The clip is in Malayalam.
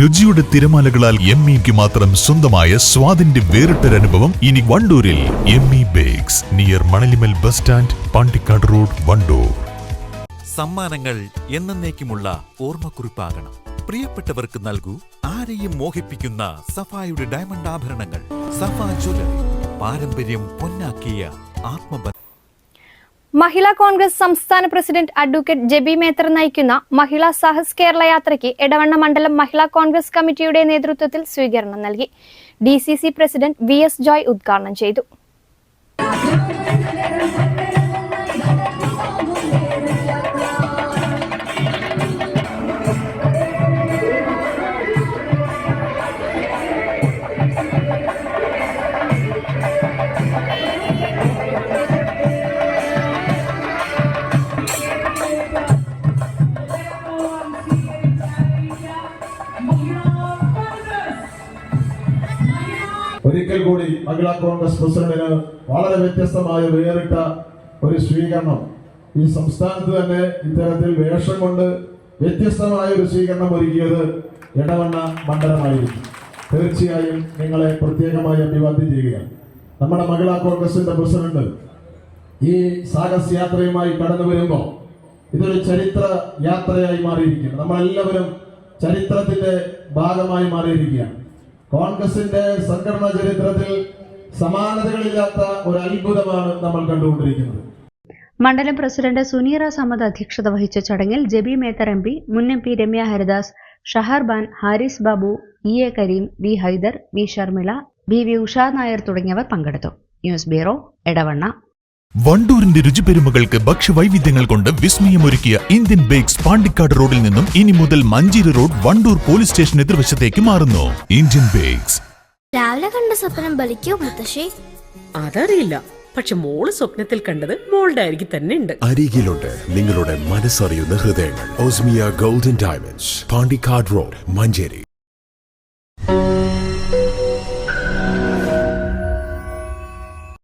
രുചിയുടെ തിരമാലകളാൽ എം ഇക്ക് മാത്രം സ്വന്തമായ സ്വാദിന്റെ വേറിട്ടൊരനുഭവം ഇനി വണ്ടൂരിൽ M E bakes near Manalimal bus stand Pandikkad road Wandoor. സമ്മാനങ്ങൾ എന്നേക്കുമുള്ള ഓർമ്മക്കുറിപ്പാകണം. പ്രിയപ്പെട്ടവർക്ക് നൽകൂ ആരെയും മോഹിപ്പിക്കുന്ന സഫായുടെ ഡയമണ്ട് ആഭരണങ്ങൾ. സഫ ജ്വല്ലറി പാരമ്പര്യം പൊന്നാക്കിയ ആത്മബന്ധം. മഹിളാ കോൺഗ്രസ് സംസ്ഥാന പ്രസിഡന്റ് അഡ്വക്കേറ്റ് ജെബി മേത്തർ നയിക്കുന്ന മഹിളാ സാഹസ് കേരള യാത്രയ്ക്ക് എടവണ്ണ മണ്ഡലം മഹിളാ കോൺഗ്രസ് കമ്മിറ്റിയുടെ നേതൃത്വത്തിൽ സ്വീകരണം നൽകി. D president V S Joy ഉദ്ഘാടനം ചെയ്തു. ഒരിക്കൽ കൂടി മഹിളാ കോൺഗ്രസ് പ്രസിഡന്റിന് വളരെ വ്യത്യസ്തമായ വേറിട്ട ഒരു സ്വീകരണം. ഈ സംസ്ഥാനത്ത് തന്നെ ഇത്തരത്തിൽ വേഷം കൊണ്ട് വ്യത്യസ്തമായ ഒരു സ്വീകരണം ഒരുക്കിയത് ഇടവണ്ണ മണ്ഡലമായിരിക്കും. തീർച്ചയായും നിങ്ങളെ പ്രത്യേകമായി അഭിവാദ്യം ചെയ്യുകയാണ് നമ്മുടെ മഹിളാ കോൺഗ്രസിന്റെ പ്രസിഡന്റ് ഈ സാഹസ് യാത്രയുമായി കടന്നു വരുമ്പോൾ ഇതൊരു ചരിത്ര യാത്രയായി മാറിയിരിക്കുകയാണ്. നമ്മളെല്ലാവരും ചരിത്രത്തിന്റെ ഭാഗമായി മാറിയിരിക്കുകയാണ്. കോൺഗ്രസിന്റെ സംഘടനാ ചരിത്രത്തിൽ സമാനതകളില്ലാത്ത ഒരു അത്ഭുതമാണ് നമ്മൾ കണ്ടുകൊണ്ടിരിക്കുന്നത്. മണ്ഡലം പ്രസിഡന്റ് സുനീറ സമദ് അധ്യക്ഷത വഹിച്ച ചടങ്ങിൽ ജബി മേത്തർ എം പി മുൻ M P Ramya Haridas Shaharban Haris Babu E A Kareem V Haider V Sharmila B V Usha Nair തുടങ്ങിയവർ പങ്കെടുത്തു. News bureau Edavanna. വണ്ടൂരിന്റെ രുചിപെരുമകൾക്ക് ഭക്ഷ്യവൈവിധ്യങ്ങൾ കൊണ്ട് വിസ്മയമൊരുക്കിയ ഇന്ത്യൻ ബേക്സ് പാണ്ടിക്കാട് റോഡിൽ നിന്നും ഇനി മുതൽ Manjeri road Wandoor police station എതിർവശത്തേക്ക് മാറുന്നു. Indian bakes. രാവിലെ കണ്ട സ്വപ്നം ബലിക്കോ മുത്തശ്ശി? അതറിയില്ല. പക്ഷെ മോൾ സ്വപ്നത്തിൽ കണ്ടത് മോളുടെ അരികിൽ തന്നെ ഉണ്ട്. അരികിലുണ്ട് നിങ്ങളുടെ മനസ്സറിയുന്ന ഹൃദയങ്ങൾ. Osmia golden diamonds Pandikkad road Manjeri.